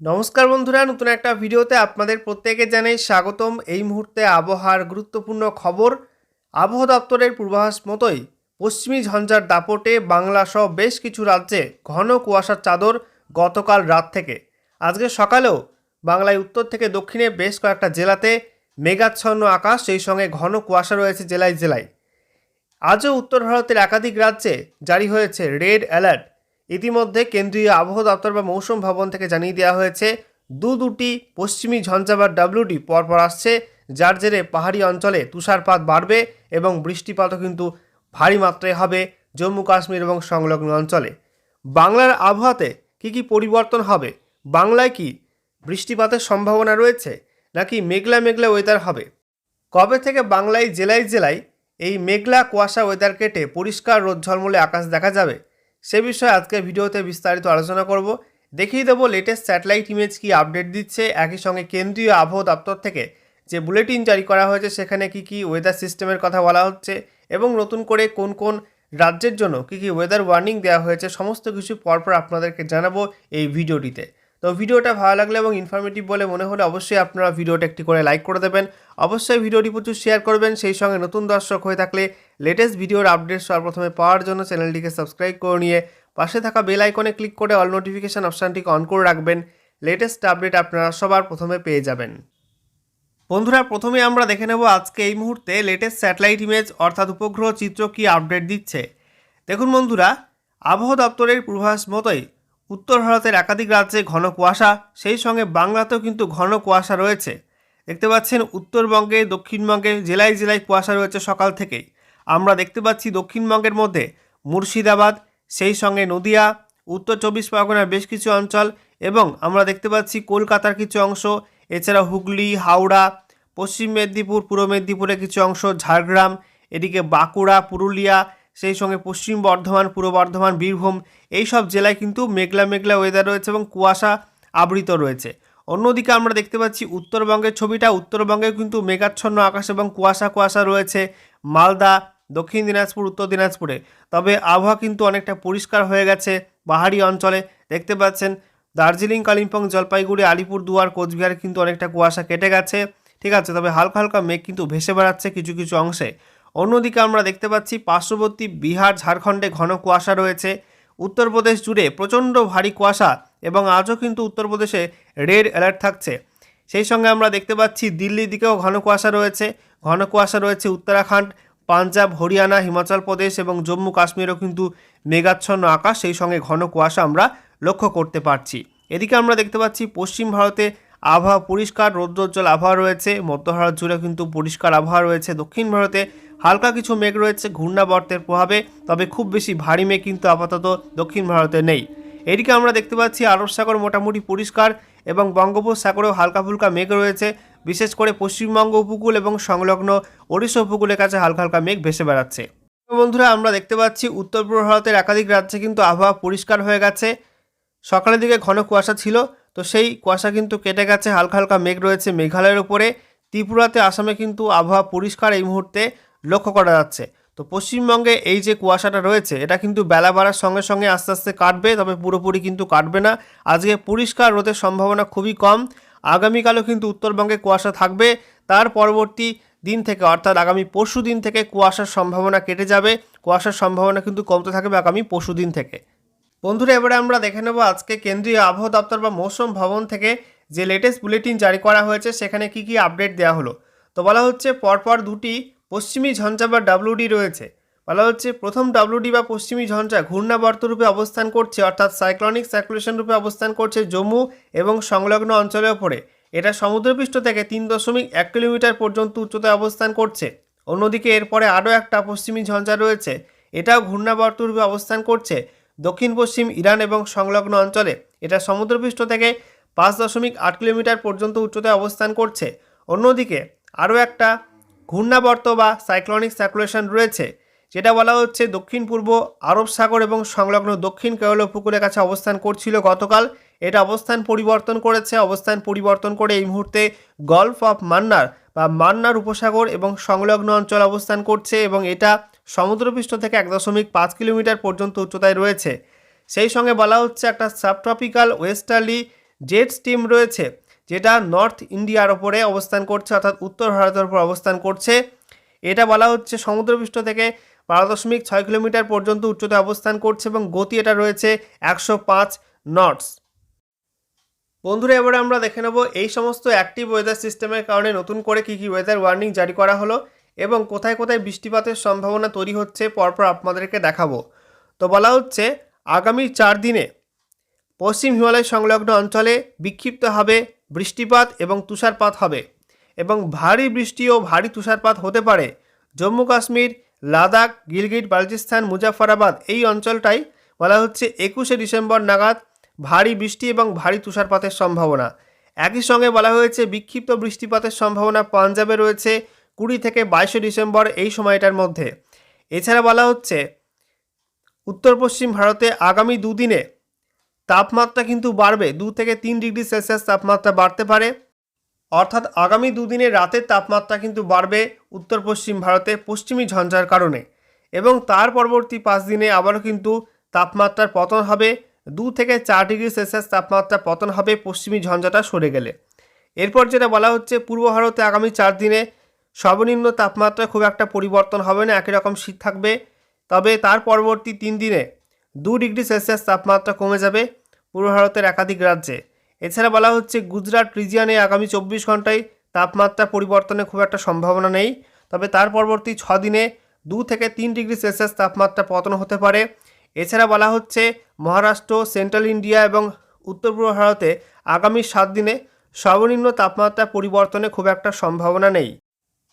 নমস্কার বন্ধুরা, নতুন একটা ভিডিওতে আপনাদের প্রত্যেকে জানাই স্বাগতম। এই মুহূর্তে আবহাওয়ার গুরুত্বপূর্ণ খবর, আবহাওয়া দপ্তরের পূর্বাভাস মতোই পশ্চিমী ঝঞ্ঝার দাপটে বাংলা সহ বেশ কিছু রাজ্যে ঘন কুয়াশার চাদর গতকাল রাত থেকে। আজকে সকালেও বাংলায় উত্তর থেকে দক্ষিণে বেশ কয়েকটা জেলাতে মেঘাচ্ছন্ন আকাশ, সেই সঙ্গে ঘন কুয়াশা রয়েছে জেলায় জেলায়। আজও উত্তর ভারতের একাধিক রাজ্যে জারি হয়েছে রেড অ্যালার্ট। ইতিমধ্যে কেন্দ্রীয় আবহাওয়া দপ্তর বা মৌসুম ভবন থেকে জানিয়ে দেওয়া হয়েছে, দু দুটি পশ্চিমী ঝঞ্ঝা বা ডাব্লিউডি পরপর আসছে, যার জেরে পাহাড়ি অঞ্চলে তুষারপাত বাড়বে এবং বৃষ্টিপাতও কিন্তু ভারী মাত্রায় হবে জম্মু, কাশ্মীর এবং সংলগ্ন অঞ্চলে। বাংলার আবহাওয়াতে কী কী পরিবর্তন হবে? বাংলায় কি বৃষ্টিপাতের সম্ভাবনা রয়েছে, নাকি মেঘলা মেঘলা ওয়েদার হবে? কবে থেকে বাংলায় জেলায় জেলায় এই মেঘলা কুয়াশা ওয়েদার কেটে পরিষ্কার রোদ ঝলমলে আকাশ দেখা যাবে? সে বিষয়ে আজকের ভিডিওতে বিস্তারিত আলোচনা করব। দেখিয়ে দেবো লেটেস্ট স্যাটেলাইট ইমেজ কি আপডেট দিচ্ছে, একই সঙ্গে কেন্দ্রীয় আবহাওয়া দপ্তর থেকে যে বুলেটিন জারি করা হয়েছে, সেখানে কি কি ওয়েদার সিস্টেমের কথা বলা হচ্ছে এবং নতুন করে কোন কোন রাজ্যের জন্য কি কি ওয়েদার ওয়ার্নিং দেওয়া হয়েছে, সমস্ত কিছু পরপর আপনাদেরকে জানাব এই ভিডিওটিতে। তো ভিডিওটা ভালো লাগলে এবং ইনফরমেটিভ বলে মনে হলে অবশ্যই আপনারা ভিডিওটা একটি করে লাইক করে দেবেন। অবশ্যই ভিডিওটি প্রচুর শেয়ার করবেন। সেই সঙ্গে নতুন দর্শক হয়ে থাকলে লেটেস্ট ভিডিওর আপডেট সর্বপ্রথমে পাওয়ার জন্য চ্যানেলটিকে সাবস্ক্রাইব করে নিয়ে পাশে থাকা বেল আইকনে ক্লিক করে অল নোটিফিকেশান অপশানটিকে অন করে রাখবেন। লেটেস্ট আপডেট আপনারা সবার প্রথমে পেয়ে যাবেন। বন্ধুরা, প্রথমে আমরা দেখে নেব আজকে এই মুহূর্তে লেটেস্ট স্যাটেলাইট ইমেজ অর্থাৎ উপগ্রহ চিত্র কি আপডেট দিচ্ছে। দেখুন বন্ধুরা, আবহাওয়া দপ্তরের পূর্বাভাস মতোই উত্তর ভারতের একাধিক রাজ্যে ঘন কুয়াশা, সেই সঙ্গে বাংলাতেও কিন্তু ঘন কুয়াশা রয়েছে। দেখতে পাচ্ছেন, উত্তরবঙ্গে, দক্ষিণবঙ্গে জেলায় জেলায় কুয়াশা রয়েছে সকাল থেকেই। আমরা দেখতে পাচ্ছি, দক্ষিণবঙ্গের মধ্যে মুর্শিদাবাদ, সেই সঙ্গে নদিয়া, উত্তর চব্বিশ পরগনার বেশ কিছু অঞ্চল এবং আমরা দেখতে পাচ্ছি, কলকাতার কিছু অংশ, এছাড়া হুগলি, হাওড়া, পশ্চিম মেদিনীপুর, পূর্ব মেদিনীপুরের কিছু অংশ, ঝাড়গ্রাম, এদিকে বাঁকুড়া, পুরুলিয়া সেই সঙ্গে পশ্চিম বর্ধমান, পূর্ব বর্ধমান, বীরভূম এই সব জেলায় কিন্তু মেঘলা মেঘলা ওয়েদার রয়েছে এবং কুয়াশা আবৃত রয়েছে। অন্যদিকে আমরা দেখতে পাচ্ছি উত্তরবঙ্গের ছবিটা উত্তরবঙ্গে কিন্তু মেঘাচ্ছন্ন আকাশ এবং কুয়াশা কুয়াশা রয়েছে মালদা, দক্ষিণ দিনাজপুর, উত্তর দিনাজপুরে। তবে আবহাওয়া কিন্তু অনেকটা পরিষ্কার হয়ে গেছে পাহাড়ি অঞ্চলে। দেখতে পাচ্ছেন দার্জিলিং, কালিম্পং, জলপাইগুড়ি, আলিপুর দুয়ার, কোচবিহারে কিন্তু অনেকটা কুয়াশা কেটে গেছে। ঠিক আছে, তবে হালকা হালকা মেঘ কিন্তু ভেসে বেড়াচ্ছে কিছু কিছু অংশে। অন্যদিকে আমরা দেখতে পাচ্ছি পার্শ্ববর্তী বিহার, ঝাড়খণ্ডে ঘন কুয়াশা রয়েছে। উত্তরপ্রদেশ জুড়ে প্রচণ্ড ভারী কুয়াশা এবং আজও কিন্তু উত্তরপ্রদেশে রেড অ্যালার্ট থাকছে। সেই সঙ্গে আমরা দেখতে পাচ্ছি দিল্লির দিকেও ঘন কুয়াশা রয়েছে। ঘন কুয়াশা রয়েছে উত্তরাখণ্ড, পাঞ্জাব, হরিয়ানা, হিমাচল প্রদেশ এবং জম্মু কাশ্মীরও কিন্তু মেঘাচ্ছন্ন আকাশ। সেই সঙ্গে ঘন কুয়াশা আমরা লক্ষ্য করতে পারছি। এদিকে আমরা দেখতে পাচ্ছি পশ্চিম ভারতে আবহাওয়া পরিষ্কার, রৌদ্রোজ্জ্বল আবহাওয়া রয়েছে। মধ্য ভারত জুড়ে কিন্তু পরিষ্কার আবহাওয়া রয়েছে। দক্ষিণ ভারতে হালকা কিছু মেঘ রয়েছে, ঘূর্ণাবর্তের প্রভাবে, তবে খুব বেশি ভারী মেঘ কিন্তু আপাতত দক্ষিণ ভারতে নেই। এদিকে আমরা দেখতে পাচ্ছি আরব সাগর মোটামুটি পরিষ্কার এবং বঙ্গোপসাগরেও হালকা ফুলকা মেঘ রয়েছে। বিশেষ করে পশ্চিমবঙ্গ উপকূল এবং সংলগ্ন ওড়িশা উপকূলের কাছে হালকা হালকা মেঘ ভেসে বেড়াচ্ছে। বন্ধুরা, আমরা দেখতে পাচ্ছি উত্তর পূর্ব ভারতের একাধিক রাজ্যে কিন্তু আবহাওয়া পরিষ্কার হয়ে গেছে। সকালের দিকে ঘন কুয়াশা ছিল, তো সেই কুয়াশা কিন্তু কেটে গেছে, হালকা হালকা মেঘ রয়েছে মেঘালয়ের উপরে। ত্রিপুরাতে, আসামে কিন্তু আবহাওয়া পরিষ্কার এই মুহূর্তে। লক্ষ্য করা যাচ্ছে। তো পশ্চিমবঙ্গে এই যে কুয়াশাটা রয়েছে, এটা কিন্তু বেলা বাড়ার সঙ্গে সঙ্গে আস্তে আস্তে কাটবে, তবে পুরোপুরি কিন্তু কাটবে না। আজকে পরিষ্কার রোদের সম্ভাবনা খুবই কম। আগামীকালও কিন্তু উত্তরবঙ্গে কুয়াশা থাকবে। তার পরবর্তী দিন থেকে, অর্থাৎ আগামী পরশু দিন থেকে কুয়াশার সম্ভাবনা কেটে যাবে। কুয়াশার সম্ভাবনা কিন্তু কমতে থাকবে আগামী পরশু দিন থেকে। বন্ধুরা, এবারে আমরা দেখে নেব আজকে কেন্দ্রীয় আবহাওয়া দপ্তর বা মৌসুম ভবন থেকে যে লেটেস্ট বুলেটিন জারি করা হয়েছে, সেখানে কি কি আপডেট দেওয়া হলো। তো বলা হচ্ছে পরপর দুটি পশ্চিমী ঝঞ্ঝা বা ডাব্লুডি রয়েছে। বলা হচ্ছে প্রথম ডাব্লুডি বা পশ্চিমী ঝঞ্ঝা ঘূর্ণাবর্ত রূপে অবস্থান করছে, অর্থাৎ সাইক্লনিক সার্কুলেশন রূপে অবস্থান করছে জম্মু এবং সংলগ্ন অঞ্চলের ওপরে। এটা সমুদ্রপৃষ্ঠ থেকে তিন দশমিক এক কিলোমিটার পর্যন্ত উচ্চতায় অবস্থান করছে। অন্যদিকে এরপরে আরও একটা পশ্চিমী ঝঞ্ঝা রয়েছে। এটাও ঘূর্ণাবর্ত রূপে অবস্থান করছে দক্ষিণ পশ্চিম ইরান এবং সংলগ্ন অঞ্চলে। এটা সমুদ্রপৃষ্ঠ থেকে পাঁচ দশমিক আট কিলোমিটার পর্যন্ত উচ্চতায় অবস্থান করছে। অন্যদিকে আরও একটা ঘূর্ণাবর্ত বা সাইক্লনিক সার্কুলেশন রয়েছে, যেটা বলা হচ্ছে দক্ষিণ পূর্ব আরব সাগর এবং সংলগ্ন দক্ষিণ কেরল উপকূলের কাছে অবস্থান করছিল গতকাল। এটা অবস্থান পরিবর্তন করেছে, অবস্থান পরিবর্তন করে এই মুহূর্তে গলফ অফ মান্নার বা মান্নার উপসাগর এবং সংলগ্ন অঞ্চল অবস্থান করছে এবং এটা সমুদ্রপৃষ্ঠ থেকে এক দশমিক পাঁচ কিলোমিটার পর্যন্ত উচ্চতায় রয়েছে। সেই সঙ্গে বলা হচ্ছে একটা সাবট্রপিক্যাল ওয়েস্টার্লি জেট স্টিম রয়েছে। যেটা নর্থ ইন্ডিয়ার ওপরে অবস্থান করছে, অর্থাৎ উত্তর ভারতের ওপর অবস্থান করছে। এটা বলা হচ্ছে সমুদ্রপৃষ্ঠ থেকে বারো দশমিক ছয় কিলোমিটার পর্যন্ত উচ্চতায় অবস্থান করছে এবং গতি এটা রয়েছে একশো পাঁচ নটস বন্ধুরা, এবারে আমরা দেখে নেব এই সমস্ত অ্যাক্টিভ ওয়েদার সিস্টেমের কারণে নতুন করে কী কী ওয়েদার ওয়ার্নিং জারি করা হলো এবং কোথায় কোথায় বৃষ্টিপাতের সম্ভাবনা তৈরি হচ্ছে পরপর আপনাদেরকে দেখাবো। তো বলা হচ্ছে, আগামী চার দিনে পশ্চিম হিমালয় সংলগ্ন অঞ্চলে বিক্ষিপ্তভাবে বৃষ্টিপাত এবং তুষারপাত হবে এবং ভারী বৃষ্টি ও ভারী তুষারপাত হতে পারে। জম্মু কাশ্মীর, লাদাখ, গিলগিট, বালচিস্তান, মুজাফরাবাদ এই অঞ্চলটাই বলা হচ্ছে একুশে ডিসেম্বর নাগাদ ভারী বৃষ্টি এবং ভারী তুষারপাতের সম্ভাবনা। একই সঙ্গে বলা হয়েছে বিক্ষিপ্ত বৃষ্টিপাতের সম্ভাবনা পাঞ্জাবে রয়েছে কুড়ি থেকে বাইশে ডিসেম্বর এই সময়টার মধ্যে। এছাড়া বলা হচ্ছে, উত্তর পশ্চিম ভারতে আগামী দুদিনে তাপমাত্রা কিন্তু বাড়বে। দু থেকে তিন ডিগ্রি সেলসিয়াস তাপমাত্রা বাড়তে পারে। অর্থাৎ আগামী দুদিনে রাতের তাপমাত্রা কিন্তু বাড়বে উত্তর পশ্চিম ভারতে পশ্চিমী ঝঞ্ঝার কারণে। এবং তার পরবর্তী পাঁচ দিনে আবারও কিন্তু তাপমাত্রার পতন হবে। দু থেকে চার ডিগ্রি সেলসিয়াস তাপমাত্রা পতন হবে পশ্চিমী ঝঞ্ঝাটা সরে গেলে। এরপর যেটা বলা হচ্ছে, পূর্ব ভারতে আগামী চার দিনে সর্বনিম্ন তাপমাত্রা খুব একটা পরিবর্তন হবে না, একই রকম শীত থাকবে। তবে তার পরবর্তী তিন দিনে দু ডিগ্রি সেলসিয়াস তাপমাত্রা কমে যাবে পূর্ব ভারতের একাধিক রাজ্যে। এছাড়া বলা হচ্ছে গুজরাট রিজিয়নে আগামী চব্বিশ ঘন্টায় তাপমাত্রা পরিবর্তনে খুব একটা সম্ভাবনা নেই। তবে তার পরবর্তী ছ দিনে দু থেকে তিন ডিগ্রি সেলসিয়াস তাপমাত্রা পতন হতে পারে। এছাড়া বলা হচ্ছে মহারাষ্ট্র, সেন্ট্রাল ইন্ডিয়া এবং উত্তর পূর্ব ভারতে আগামী সাত দিনে সর্বনিম্ন তাপমাত্রা পরিবর্তনে খুব একটা সম্ভাবনা নেই।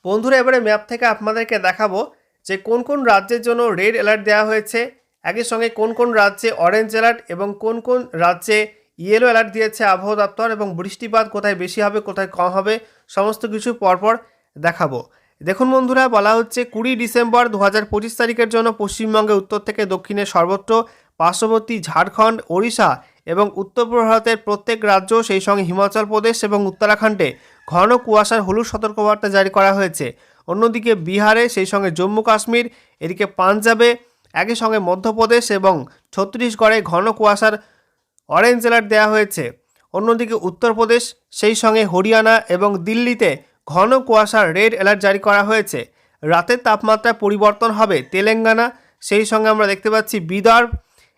বন্ধুরা, এবারে ম্যাপ থেকে আপনাদেরকে দেখাবো যে কোন কোন রাজ্যের জন্য রেড অ্যালার্ট দেওয়া হয়েছে। একই সঙ্গে কোন কোন রাজ্যে অরেঞ্জ অ্যালার্ট এবং কোন কোন রাজ্যে ইয়েলো অ্যালার্ট দিয়েছে আবহাওয়া দপ্তর এবং বৃষ্টিপাত কোথায় বেশি হবে, কোথায় কম হবে, সমস্ত কিছু পরপর দেখাবো। দেখুন বন্ধুরা, বলা হচ্ছে কুড়ি ডিসেম্বর দু হাজার পঁচিশ তারিখের জন্য পশ্চিমবঙ্গে উত্তর থেকে দক্ষিণে সর্বত্র পার্শ্ববর্তী ঝাড়খণ্ড, ওড়িশা এবং উত্তর ভারতের প্রত্যেক রাজ্য, সেই সঙ্গে হিমাচল প্রদেশ এবং উত্তরাখণ্ডে ঘন কুয়াশার হলুদ সতর্কবার্তা জারি করা হয়েছে। অন্যদিকে বিহারে, সেই সঙ্গে জম্মু কাশ্মীর, এদিকে পাঞ্জাবে একই সঙ্গে মধ্যপ্রদেশ এবং ছত্তিশগড়ে ঘন কুয়াশার অরেঞ্জ অ্যালার্ট দেওয়া হয়েছে। অন্যদিকে উত্তরপ্রদেশ, সেই সঙ্গে হরিয়ানা এবং দিল্লিতে ঘন কুয়াশার রেড অ্যালার্ট জারি করা হয়েছে। রাতের তাপমাত্রা পরিবর্তন হবে তেলেঙ্গানা, সেই সঙ্গে আমরা দেখতে পাচ্ছি বিদর্ভ।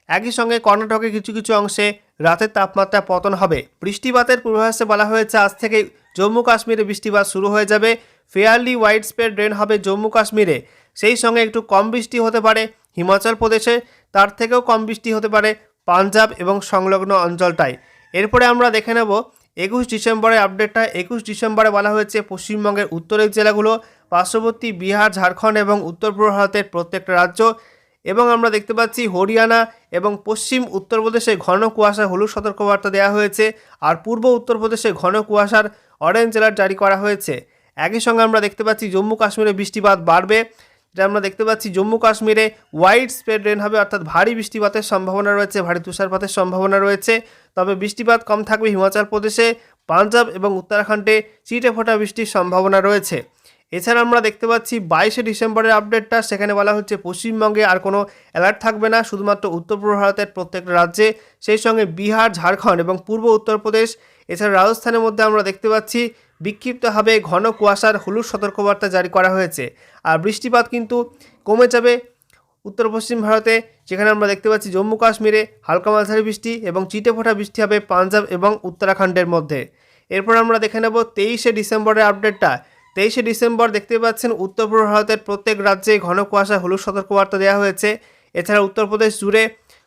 একই সঙ্গে কর্ণাটকে কিছু কিছু অংশে রাতের তাপমাত্রা পতন হবে। বৃষ্টিপাতের পূর্বাভাসে বলা হয়েছে, আজ থেকে জম্মু কাশ্মীরে বৃষ্টিপাত শুরু হয়ে যাবে। ফেয়ারলি ওয়াইড স্প্রেড রেন হবে জম্মু কাশ্মীরে। সেই সঙ্গে একটু কম বৃষ্টি হতে পারে। হিমাচল প্রদেশে তার থেকেও কম বৃষ্টি হতে পারে পাঞ্জাব এবং সংলগ্ন অঞ্চলটায়। এরপরে আমরা দেখে নেব একুশ ডিসেম্বরের আপডেটটা। একুশ ডিসেম্বরে বলা হয়েছে, পশ্চিমবঙ্গের উত্তরের জেলাগুলো পার্শ্ববর্তী বিহার, ঝাড়খণ্ড এবং উত্তর পূর্ব ভারতের প্রত্যেকটা রাজ্য। এবং আমরা দেখতে পাচ্ছি, হরিয়ানা এবং পশ্চিম উত্তরপ্রদেশে ঘন কুয়াশা, হলুদ সতর্কবার্তা দেওয়া হয়েছে। আর পূর্ব উত্তরপ্রদেশে ঘন কুয়াশার অরেঞ্জ অ্যালার্ট জারি করা হয়েছে। একই সঙ্গে আমরা দেখতে পাচ্ছি, জম্মু কাশ্মীরে বৃষ্টিপাত বাড়বে। যেটা আমরা দেখতে পাচ্ছি, জম্মু কাশ্মীরে ওয়াইড স্প্রেড রেন হবে, অর্থাৎ ভারী বৃষ্টিপাতের সম্ভাবনা রয়েছে, ভারী তুষারপাতের সম্ভাবনা রয়েছে। তবে বৃষ্টিপাত কম থাকবে হিমাচল প্রদেশে, পাঞ্জাব এবং উত্তরাখণ্ডে চিটে ফোটা বৃষ্টির সম্ভাবনা রয়েছে। এছাড়া আমরা দেখতে পাচ্ছি, বাইশে ডিসেম্বরের আপডেটটা, সেখানে বলা হচ্ছে পশ্চিমবঙ্গে আর কোনো অ্যালার্ট থাকবে না, শুধুমাত্র উত্তর পূর্ব ভারতের প্রত্যেকটা রাজ্যে। সেই সঙ্গে বিহার, ঝাড়খণ্ড এবং পূর্ব উত্তরপ্রদেশ, এছাড়া রাজস্থানের মধ্যে আমরা দেখতে পাচ্ছি বিক্ষিপ্তভাবে ঘন কুয়াশার হলুদ সতর্কবার্তা জারি করা হয়েছে। আর বৃষ্টিপাত কিন্তু কমে যাবে উত্তর পশ্চিম ভারতে, যেখানে আমরা দেখতে পাচ্ছি জম্মু কাশ্মীরে হালকা মাঝারি বৃষ্টি এবং চিটে ফোটা বৃষ্টি হবে পাঞ্জাব এবং উত্তরাখণ্ডের মধ্যে। এরপর আমরা দেখে নেব তেইশে ডিসেম্বরের আপডেটটা। তেইশে ডিসেম্বর দেখতে পাচ্ছেন উত্তর পূর্ব ভারতের প্রত্যেক রাজ্যে ঘন কুয়াশা হলুদ সতর্কবার্তা দেওয়া হয়েছে। এছাড়া উত্তরপ্রদেশ জুড়ে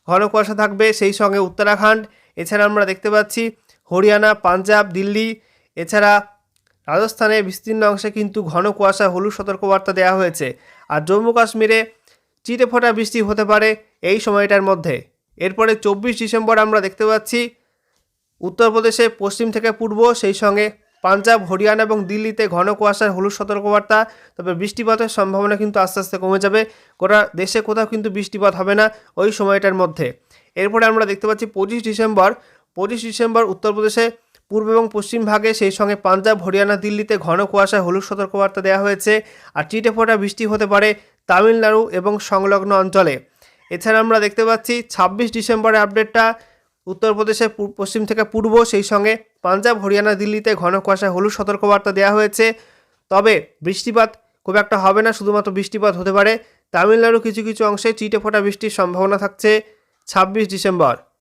ঘন কুয়াশা থাকবে, সেই সঙ্গে উত্তরাখণ্ড। এছাড়া আমরা দেখতে পাচ্ছি হরিয়ানা, পাঞ্জাব, দিল্লি। এছাড়া রাজস্থানে বিস্তীর্ণ অংশে কিন্তু ঘন কুয়াশা, হলুদ সতর্কবার্তা দেওয়া হয়েছে। আর জম্মু কাশ্মীরে চিটে ফোটা বৃষ্টি হতে পারে এই সময়টার মধ্যে। এরপরে চব্বিশ ডিসেম্বর আমরা দেখতে পাচ্ছি উত্তরপ্রদেশে পশ্চিম থেকে পূর্ব, সেই সঙ্গে পাঞ্জাব, হরিয়ানা এবং দিল্লিতে ঘন কুয়াশার হলুদ সতর্কবার্তা। তবে বৃষ্টিপাতের সম্ভাবনা কিন্তু আস্তে আস্তে কমে যাবে। গোটা দেশে কোথাও কিন্তু বৃষ্টিপাত হবে না ওই সময়টার মধ্যে। এরপরে আমরা দেখতে পাচ্ছি পঁচিশ ডিসেম্বর। পঁচিশ ডিসেম্বর উত্তরপ্রদেশে পূর্ব এবং পশ্চিম ভাগে সেই সঙ্গে পাঞ্জাব, হরিয়ানা, দিল্লিতে ঘন কুয়াশায় হলুদ সতর্কবার্তা দেওয়া হয়েছে আর চিটে ফোটা বৃষ্টি হতে পারে তামিলনাড়ু এবং সংলগ্ন অঞ্চলে। এছাড়া আমরা দেখতে পাচ্ছি ছাব্বিশ ডিসেম্বরের আপডেটটা উত্তরপ্রদেশের পশ্চিম থেকে পূর্ব, সেই সঙ্গে পাঞ্জাব, হরিয়ানা, দিল্লিতে ঘন কুয়াশায় হলুদ সতর্কবার্তা দেওয়া হয়েছে। তবে বৃষ্টিপাত খুব একটা হবে না, শুধুমাত্র বৃষ্টিপাত হতে পারে। তামিলনাড়ু কিছু কিছু অংশে চিটে ফোটা বৃষ্টির সম্ভাবনা থাকছে ছাব্বিশ ডিসেম্বর।